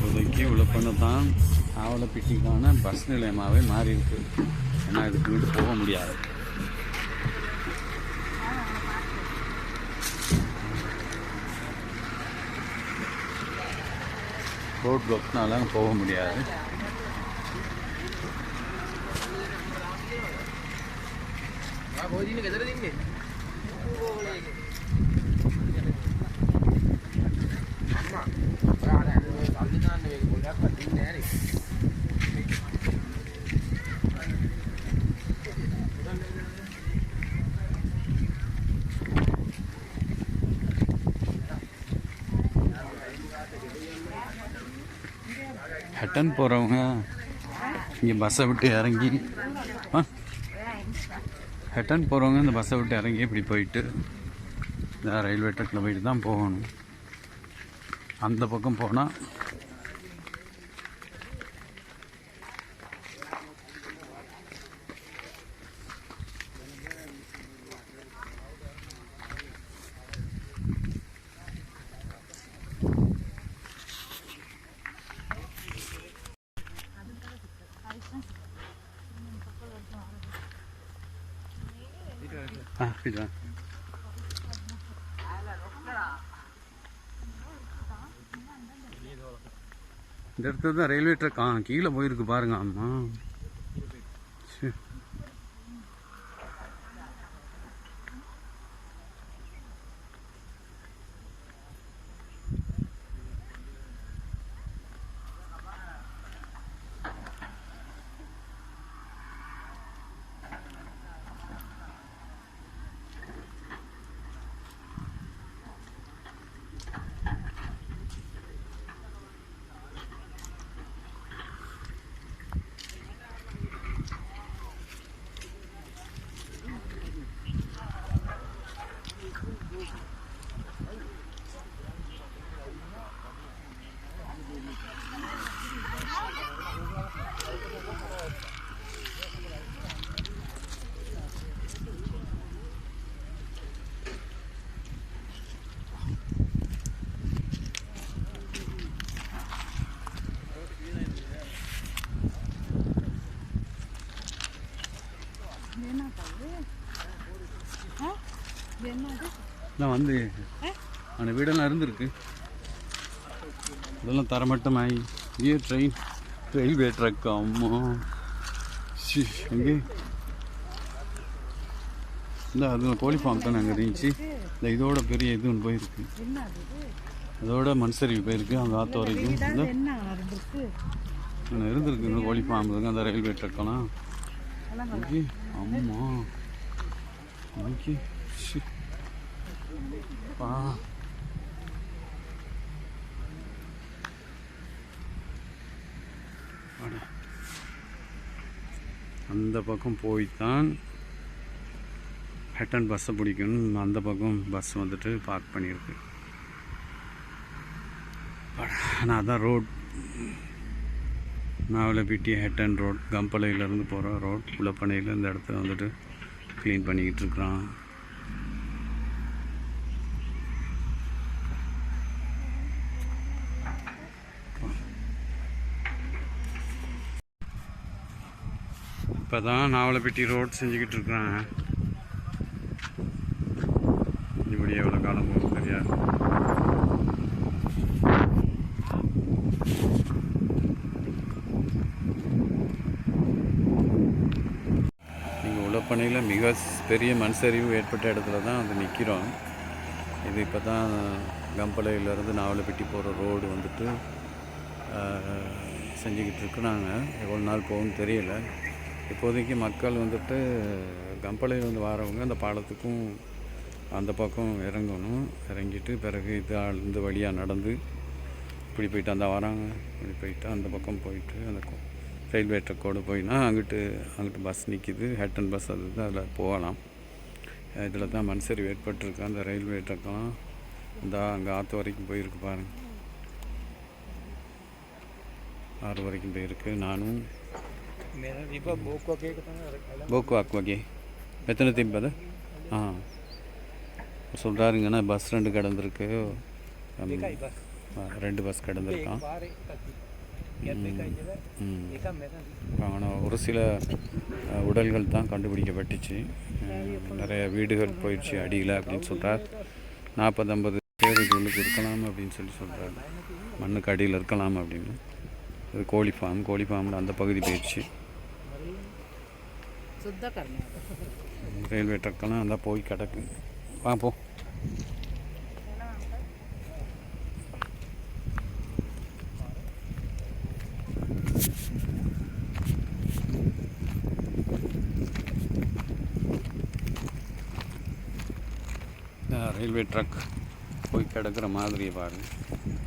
இப்போதைக்கு உழப்பண்ண தான் ஆவலப்பிட்டிக்கான பஸ் நிலையமாகவே மாறி இருக்கு ஏன்னா இதுக்கு வீட்டு போக முடியாது. ரோட் பிளாக்னால போக முடியாது. ஹட்டன் போகிறவங்க இங்கே பஸ்ஸை விட்டு இறங்கி ஆ ஹட்டன் போகிறவங்க இந்த பஸ்ஸை விட்டு இறங்கி இப்படி போயிட்டு இந்த ரயில்வே ட்ரெக்கில் போயிட்டு தான் போகணும் அந்த பக்கம் போனால் ஆ இதுதான் இந்த இடத்துல தான் ரயில்வே ட்ராக் ஆ கீழே போயிருக்கு பாருங்க அம்மா. நான் வந்து அந்த வீடெல்லாம் இருந்திருக்கு. இதெல்லாம் தரமட்டமாயி. ஏ ட்ரெயின் ரயில்வே ட்ரக் அம்மா. சி எங்கே இந்த அது கோழி ஃபார்ம் தானே அங்கே இருந்துச்சு. இந்த இதோட பெரிய இது ஒன்று போயிருக்கு. அதோட மண்சரிவு போயிருக்கு அந்த ஆற்று வரைக்கும். இந்த என்ன இருந்திருக்கு இந்த கோழி ஃபார்ம் இருக்கு அந்த ரயில்வே ட்ரக்கெல்லாம் ஓகே அம்மா. ஓகே ஷி அந்த பக்கம் போய்த்தான். ஹெட்டன் பஸ்ஸை பிடிக்கணும் அந்த பக்கம் பஸ் வந்துட்டு பார்க் பண்ணியிருக்கு. அட, ஆனால் அதான் ரோட் நாவலப்பிட்டி ஹெட்டன் ரோட் கம்பளையிலேருந்து போகிற ரோட் உளப்பனையில் இந்த இடத்த வந்துட்டு க்ளீன் பண்ணிக்கிட்டு இருக்கிறான். இப்போ தான் நாவலப்பட்டி ரோட் செஞ்சுக்கிட்டு இருக்கிறாங்க. இப்படி எவ்வளோ காலம் போகும் நீங்கள் உழப்பனையில் மிக பெரிய மண் ஏற்பட்ட இடத்துல தான் அது நிற்கிறோம் இது இப்போ தான் கம்பளையிலேருந்து நாவலப்பட்டி போகிற ரோடு வந்துட்டு ஆஹ், செஞ்சுக்கிட்டு இருக்கிறாங்க. எவ்வளோ நாள் போகும்னு தெரியல. இப்போதைக்கு மக்கள் வந்துட்டு கம்பளையில் வந்து வரவங்க அந்த பாலத்துக்கும் அந்த பக்கம் இறங்கணும். இறங்கிட்டு பிறகு இது ஆள் இந்த வழியாக நடந்து இப்படி போயிட்டு அந்த வராங்க. இப்படி போயிட்டு அந்த பக்கம் போயிட்டு அந்த ரயில்வே ட்ரக்கோடு போயினா அங்கிட்டு அங்கிட்டு பஸ் நிற்கிது ஹேட்டன் பஸ் அது தான் அதில் போகலாம். இதில் தான் மண்சரி ஏற்பட்டிருக்கு. அந்த ரயில்வே ட்ரக்கெல்லாம் இந்த அங்கே ஆற்று வரைக்கும் போயிருக்கு பாருங்கள் ஆறு வரைக்கும் போயிருக்கு. நானும் මෙතන තිබ්බ எத்தனை திம்பது ஆ. சொல்கிறாருங்கன்னா பஸ் ரெண்டு கிடந்திருக்கு. ரெண்டு பஸ் கிடந்திருக்கான். ஆனால் ஒரு சில உடல்கள் தான் கண்டுபிடிக்கப்பட்டுச்சு. நிறைய வீடுகள் போயிடுச்சு அடியில் அப்படின்னு சொல்கிறார் நாற்பத்தம்பது பேருக்கு உள்ளுக்கு இருக்கலாம் அப்படின்னு சொல்லி சொல்கிறார் மண்ணுக்கு அடியில் இருக்கலாம் அப்படின்னு. இது கோழி ஃபார்ம் கோழி ஃபார்மில் அந்த பகுதி போயிடுச்சு. ரயில்வே ட்ரக்கெல்லாம் அந்த போய் கிடக்கு. பார்ப்போம் ரயில்வே ட்ரக் போய் கிடக்கிற மாதிரியை பாருங்கள்